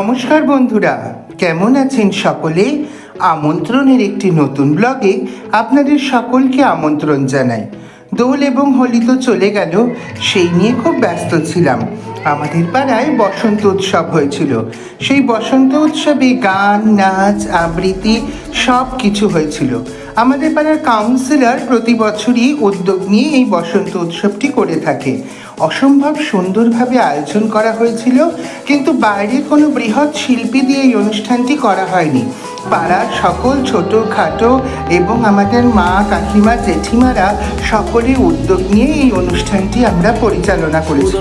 নমস্কার বন্ধুরা, কেমন আছেন সকলে? আমন্ত্রণের একটি নতুন ব্লগে আপনাদের সকলকে আমন্ত্রণ জানাই। দোল এবং হোলি তো চলে গেল, সেই নিয়ে খুব ব্যস্ত ছিলাম। আমাদের পাড়ায় বসন্ত উৎসব হয়েছিল। সেই বসন্ত উৎসবে গান, নাচ, আবৃত্তি সব কিছু হয়েছিল। আমাদের পাড়ার কাউন্সিলর প্রতি বছরই উদ্যোগ নিয়ে এই বসন্ত উৎসবটি করে থাকে। অসম্ভব সুন্দরভাবে আয়োজন করা হয়েছিল কিন্তু বাইরের কোনো বৃহৎ শিল্পী দিয়ে এই অনুষ্ঠানটি করা হয়নি। পাড়ার সকল ছোট খাটো এবং আমাদের মা কাকিমা জেঠিমারা সকলে উদ্যোগ নিয়ে এই অনুষ্ঠানটি আমরা পরিচালনা করেছি।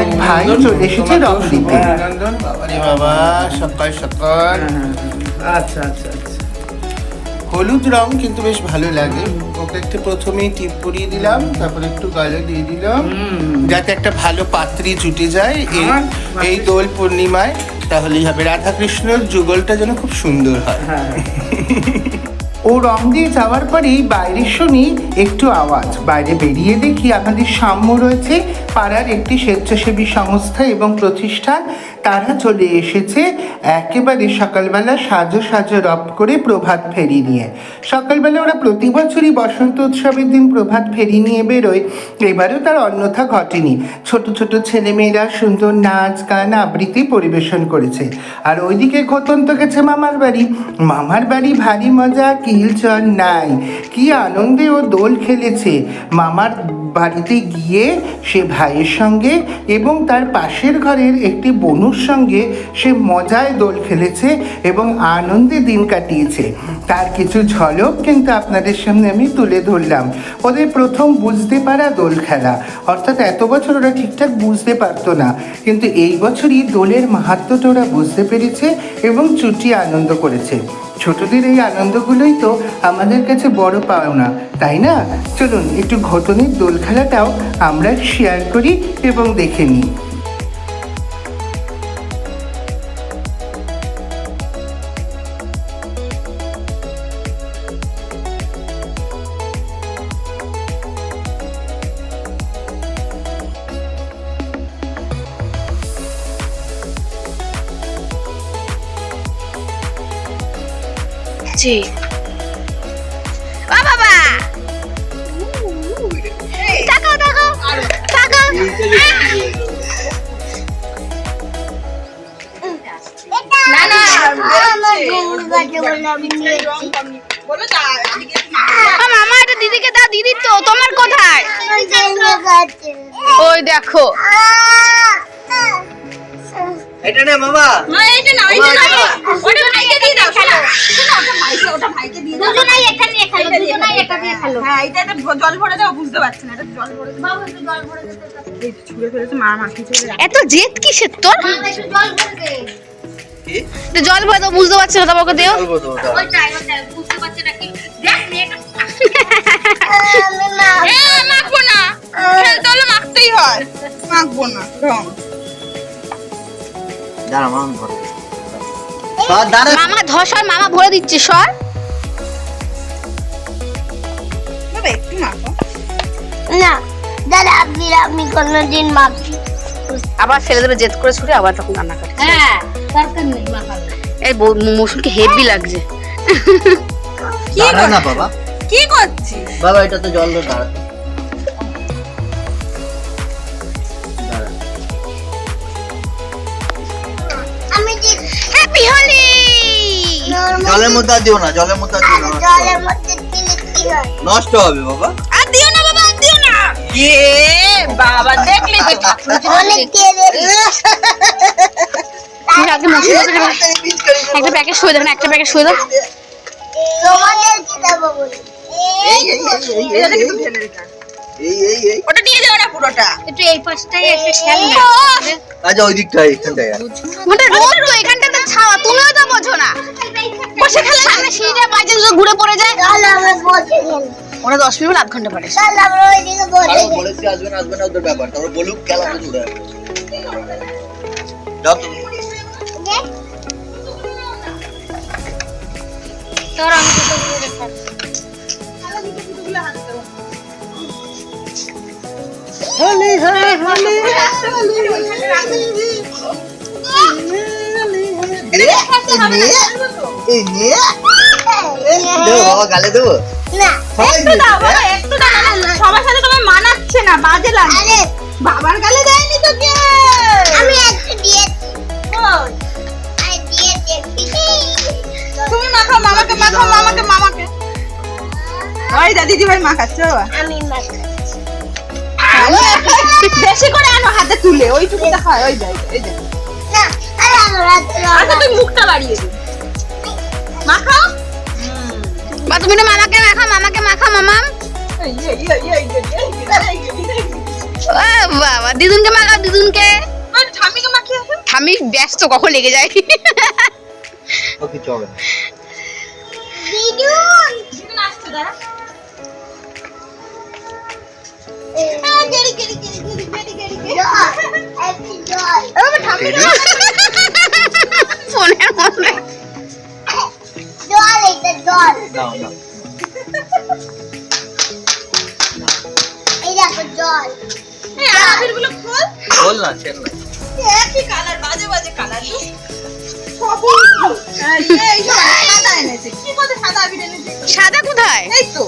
এক ভাই চলে এসেছে রং দিতে বাবা সকাল সকাল। আচ্ছা আচ্ছা আচ্ছা। হলুদ রং কিন্তু বেশ ভালো লাগে। ওকে একটু প্রথমেই টিপ পরিয়ে দিলাম তারপরে একটু গালে দিয়ে দিলাম। যাতে একটা ভালো পাত্রী জুটে যায় এই এই দোল পূর্ণিমায় তাহলেই হবে। রাধাকৃষ্ণের যুগলটা যেন খুব সুন্দর হয়। হ্যাঁ। ও রং দিয়ে যাওয়ার পরেই বাইরে শুনি একটু আওয়াজ। বাইরে বেরিয়ে দেখি আমাদের সাম্য রয়েছে পাড়ার একটি স্বেচ্ছাসেবী সংস্থা এবং প্রতিষ্ঠান। তারা চলে এসেছে একেবারে সকালবেলা সাজো সাজো রব করে প্রভাত ফেরি নিয়ে। সকালবেলা ওরা প্রতি বছরই বসন্ত উৎসবের দিন প্রভাত ফেরি নিয়ে বেরোয়, এবারেও তার অন্যথা ঘটেনি। ছোট ছোট ছেলেমেয়েরা সুন্দর নাচ, গান আবৃত্তি পরিবেশন করেছে। আর ওইদিকে ঘটন্ত গেছে মামার বাড়ি। মামার বাড়ি ভারী মজা কিলচর নাই। কি আনন্দে ও দোল খেলেছে। মামার বাড়িতে গিয়ে সে ভাইয়ের সঙ্গে এবং তার পাশের ঘরের একটি বনুর সঙ্গে সে মজায় দোল খেলেছে এবং আনন্দে দিন কাটিয়েছে। তার কিছু ঝলক কিন্তু আপনাদের সামনে আমি তুলে ধরলাম। ওদের প্রথম বুঝতে পারা দোল খেলা। অর্থাৎ এত বছর ওরা ঠিকঠাক বুঝতে পারতো না। কিন্তু এই বছরই দোলের মাহাত্ম্যটা ওরা বুঝতে পেরেছে এবং চুটি আনন্দ করেছে। ছোটদের এই আনন্দগুলোই তো আমাদের কাছে বড় পাওনা, তাই না? চলুন, একটু ঘটনের দোল খেলাটাও আমরা শেয়ার করি এবং দেখে নিই। জি ও বাবা! তাকাও তাকাও তাকাও। না না ও মামা এটা দিদিকে দাও দিদি তো তোমার কোথায়? ওই দেখো। এটা নে মামা। এইটা না এইটা নাও। ওটা ভাইকে দিয়ে দাও খেলো। ওটা ভাইকে ওটা ভাইকে দিয়ে দাও। দুজনাই এটা নিয়ে খেলো দুজনাই এটা দিয়ে খেলো। হ্যাঁ এটা একটা জল ভরে দাও বুঝতে পারছি না এটা জল ভরে দাও। বাবু একটু জল ভরে দে তোর কাছে। এই ছুঁড়ে ফেলেছে মা মাখি চলে এত জেদ কিসের তোর? একটু জল ভরে দে। তো জল ভরে দাও বুঝতে পারছি না তোমাকে দিও। বলব ওইটাই ওইটাই বুঝতে পারছি না কি। দেখ মেয়েটা মাখবো না। খেলতে হলে মাখতেই হয়। মাখবো না রং। দাঁড়া মাম ধর সর দাঁড়া। মামা ধসর মামা ভরে দিচ্ছে সর। বাবা একটু মাখো। না দাদা আপনি আপনি কোনোদিন মাখি। আবার ফেলে দেবে জেদ করে ছুটে আবার তখন রান্না করে হ্যাঁ দরকার নেই মাখার এই মৌসুমকে হেভি লাগছে। কি না করছিস? বাবা। কি করছিস? বাবা এটা তো জল দাঁড়া। জলের মধ্যে আর দিও না জলের মধ্যে আর দিও না নষ্ট জলের হবে। মধ্যে দিলে কি হয় নষ্ট হবে বাবা আর দিও না বাবা আর দিও না এ বাবা দেখলি তো অনেক মৌসুমকে একটা প্যাকেট শুয়ে দাও না একটা প্যাকেট শুয়ে দাও তোমাদের কি দেবো বলি এই এই এই এই, এই, এই। এই এই এই ওটা নিয়ে যাও না পুরোটা একটু এই পাশটাই এসে খেল না আচ্ছা ওই দিকটায় এখানটায়। ওটা রোদ তো বসে খেলে সামনে সিঁড়িটা পাঁচ ঘুরে পড়ে যায়। তাহলে আমরা বসে খেল। ওরা দশ মিনিট আধ ঘণ্টা পরে তাহলে আমরা ওইদিকে বসে বলেছি আসবে না আসবে না ওদের ব্যাপার। তারপর বলুক খেলা তো জুড়ে। যাও তুমি। তোর আমি তো তোকে দেখাবো। হোলি হোলি হোলি। নিয়ে দেবো বাবা গালে দেবো? না সবাই একটু দাও দিয়েছে, বাবা একটু দাও সবার সাথে তোমার মানাচ্ছে না বাজে লাগে। বাবার গালে দেয়নি তো আমি একটু দিয়েছি তুমি মাখাও মামাকে মাখাও মামাকে মামাকে। ওই দা দিদি ভাই মাখাচ্ছ আমি মাখাচ্ছি। বেশি করে আনো হাতে তুলে ওইটুকুটা হয় ওই যাই এই না হাতে আচ্ছা তুই মুখটা বাড়িয়ে দিবি মাখো বা তুমি না মামাকে মাখা মামাকে মাখা মামাম বাবা দিদুনকে মাখা দিদুনকে আমি ব্যস্ত কখন লেগে যায় ঠামি নাও এই দেখো জল। এই আবিরগুলো খোল। বল না ছেড় না একই কালার বাজে বাজে কালার সাদা এনেছে। কি বলে সাদা আবির এনেছে? সাদা কোথায়? এই তো।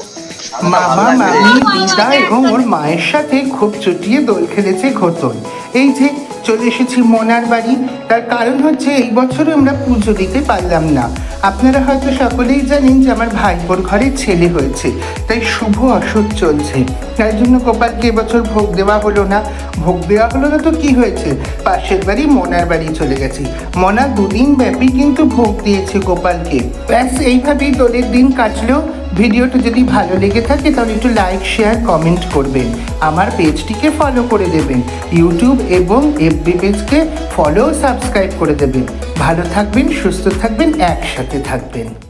মামা মামি দিদা এবং ওর মায়ের সাথে খুব চুটিয়ে দোল খেলেছে ঘোতন এই যে চলে এসেছি মনার বাড়ি তার কারণ হচ্ছে এই বছরও আমরা পুজো দিতে পারলাম না। আপনারা হয়তো সকলেই জানেন যে আমার ভাইপোর ঘরে ছেলে হয়েছে, তাই শুভ অসুখ চলছে। তাই জন্য গোপালকে এবছর ভোগ দেওয়া হলো না। ভোগ দেওয়া হলো না তো কি হয়েছে? পাশের বাড়ি মনার বাড়ি চলে গেছে। মনা দুদিন ব্যাপী কিন্তু ভোগ দিয়েছে গোপালকে। ব্যাস, এইভাবেই দোলের দিন কাটলেও ভিডিওটা যদি ভালো লেগে থাকে, তাহলে একটু লাইক শেয়ার কমেন্ট করবেন। আমার পেজটিকে ফলো করে দেবেন। ইউটিউব এবং এফবি পেজকে ফলো সাবস্ক্রাইব করে দেবেন। ভালো থাকবেন, সুস্থ থাকবেন, একসাথে থাকবেন।